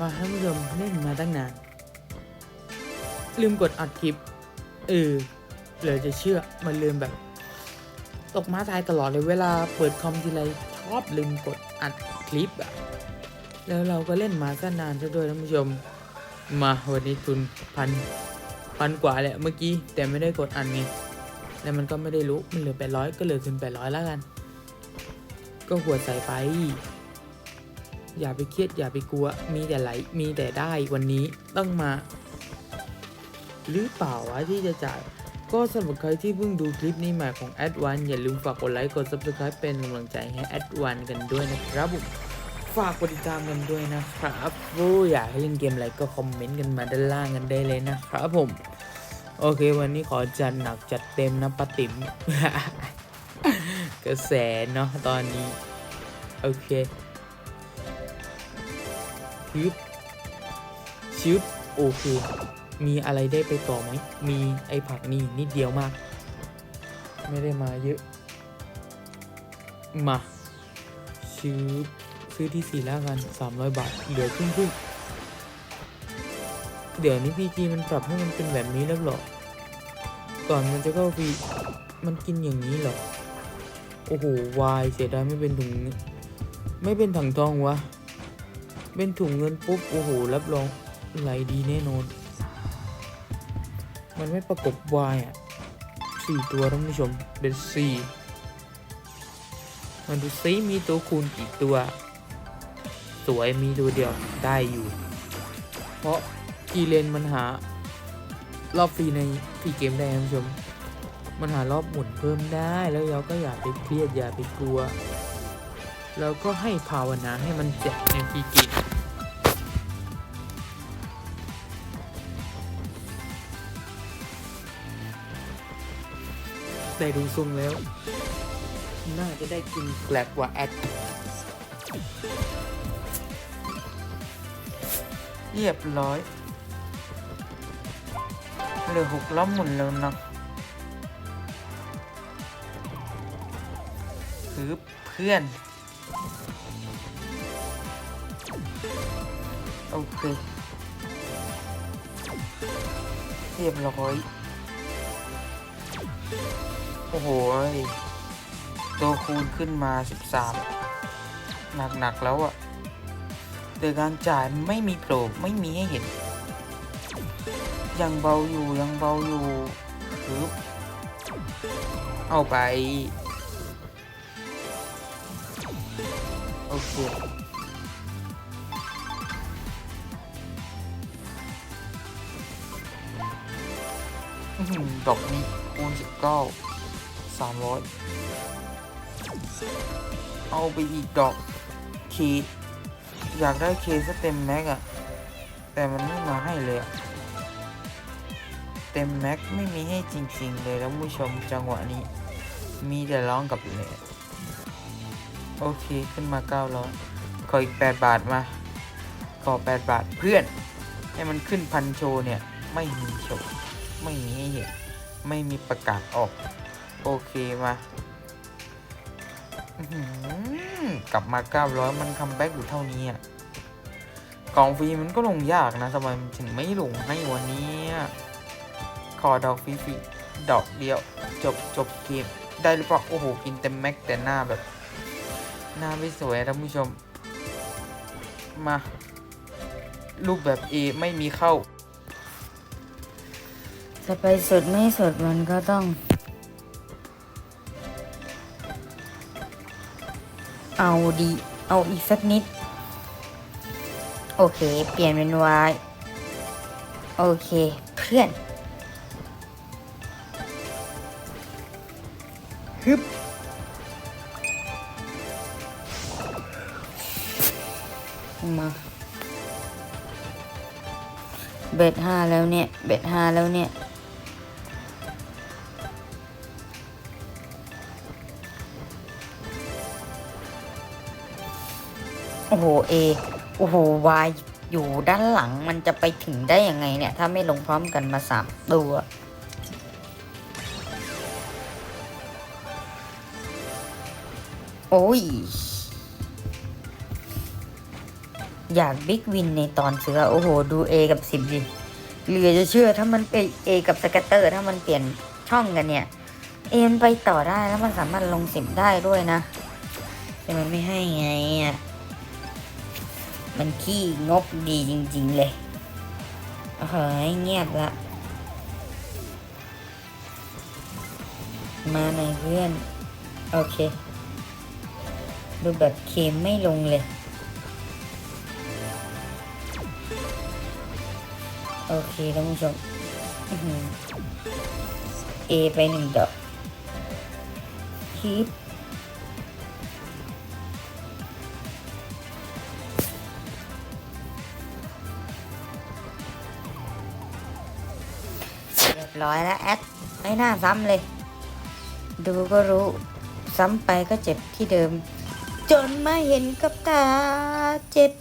มาท่านผู้ชมเล่นมาตั้งนาน ลืมกดอัดคลิป เออเหลือจะเชื่อมันลืมแบบ ตกมาตายตลอดเลยเวลาเปิดคอมทีไรชอบลืมกดอัดคลิปอะแล้วเราก็เล่นมาซะนานซะด้วยท่านผู้ชม มาวันนี้ทุนพัน พันกว่าแหละเมื่อกี้แต่ไม่ได้กดอันไงแล้วมันก็ไม่ได้รู้มันเหลือแปดร้อยก็เหลือทุนแปดร้อยแล้วกัน ก็หัวใส่ไป อย่าไปเครียดอย่าไปกลัว มีแต่ไหลมีแต่ได้วันนี้ต้องมา หรือเปล่าวะที่จะจ่ายก็สำหรับใครที่เพิ่งดูคลิปนี้ใหม่ของ a d v a n c e อย่าลืมฝากกดไลค์กด Subscribe เป็นกำลังใจให้ a d v a n c e กันด้วยนะครับผมฝากกดติดตามกันด้วยนะครับโอ้อยากให้เล่นเกมอะไรก็คอมเมนต์กันมาด้านล่างกันได้เลยนะครับผม โอเค วันนี้ขอจัดหนักจัดเต็มนะปาติ๋มกระแสเนาะตอนนี้ โอเคชึบชึบโอเค มีอะไรได้ไปต่อไหม มีไอ้ผักนี่นิดเดียวมาก ไม่ได้มาเยอะ มาซื้อซื้อที่สี่แล้วกัน 300 บาท เหลือครึ่งครึ่ง เดี๋ยวนี้พีจีมันปรับให้มันเป็นแบบนี้แล้วหรอ ก่อนมันจะเข้าฟีมันกินอย่างนี้หรอ โอ้โห วาย เสียดายไม่เป็นถุง ไม่เป็นถังทองวะ เป็นถุงเงินปุ๊บ โอ้โห รับรองไหลดีแน่นอน มันไม่ประกบวายอะสี่ตัวท่านผู้ชม เป็นสี่มันดูซิมีตัวคูณกี่ตัว สวยมีตัวเดียวได้อยู่ เพราะ กีเลนมันหารอบฟรีในฟรีเกมได้ท่านผู้ชม มันหารอบหมุนเพิ่มได้แล้วเราก็อย่าไปเครียดอย่าไปกลัวเราก็ให้ภาวนาให้มันแจกในฟรีเกมแต่ดูทรงแล้ว น่าจะได้กินแกลบกว่าแอดเรียบร้อย เหลือหกล้อมหมุนแล้วนะคือเพื่อน โอเคเรียบร้อย โอ้โห ตัวคูณขึ้นมา 13 หนัก ๆ แล้วอะ่ะโดยการจ่ายไม่มีโผล่ไม่มีให้เห็น ยังเบาอยู่ยังเบาอยู่ปึ๊บเอาไป โอเคอื้อหือดอกนี้คูณ19 300เอาไปอีกดอกเคอยากได้เคสเต็มแม็กอะแต่มันไม่มาให้เลยอะ เต็มแม็กไม่มีให้จริง ๆ เลยแล้วผู้ชมจังหวะนี้ มีแต่ร้องกับเลยโอเคขึ้นมา900ขออีก 8 บาทมา ขอ 8 บาทเพื่อน ให้มันขึ้นพันโชเนี่ย ไม่มีโชว์ไม่มีให้เห็นไม่มีประกาศออก โอเคมาอื้อหือกลับมา 900 มันคัมแบ็กอยู่เท่านี้อะกล่องฟรีมันก็ลงยากนะทำไมมันถึงไม่ลงให้วันนี้ ขอดอกฟรีๆดอกเดียว จบจบเกมได้หรือเปล่าโอ้โหกินเต็มแม็กแต่หน้าแบบ หน้าไม่สวยท่านผู้ชม มารูปแบบ A ไม่มีเข้า จะไปสุดไม่สุดมันก็ต้อง เอาดี เอาอีกสักนิด โอเค เปลี่ยนเป็นวาย โอเค เพื่อน ฮึบมาเบ็ดห้าแล้วเนี่ย เบ็ดห้าแล้วเนี่ย โอ้โห เอ โอ้โห วาย อยู่ด้านหลังมันจะไปถึงได้ยังไงเนี่ย ถ้าไม่ลงพร้อมกันมาสามตัว โอ้ย อยากบิ๊กวินในตอนเสือ โอ้โห ดู A กับสิบดิเหลือจะเชื่อถ้ามันไป A กับสแกตเตอร์ ถ้ามันเปลี่ยนช่องกันเนี่ย เอมันไปต่อได้แล้วมันสามารถลงสิบได้ด้วยนะ แต่มันไม่ให้ไงอะ มันขี้งกดีจริง ๆ เลยเฮ้ยเงียบละ มาหน่อยเพื่อน โอเค ดูแบบเค็มไม่ลงเลย โอเคท่านผู้ชมเอไปหนึ่งดอกคีปเรียบร้อยแล้วแอดไม่น่าซ้ำเลย ดูก็รู้ ซ้ำไปก็เจ็บที่เดิม จนมาเห็นกับตาเจ็บ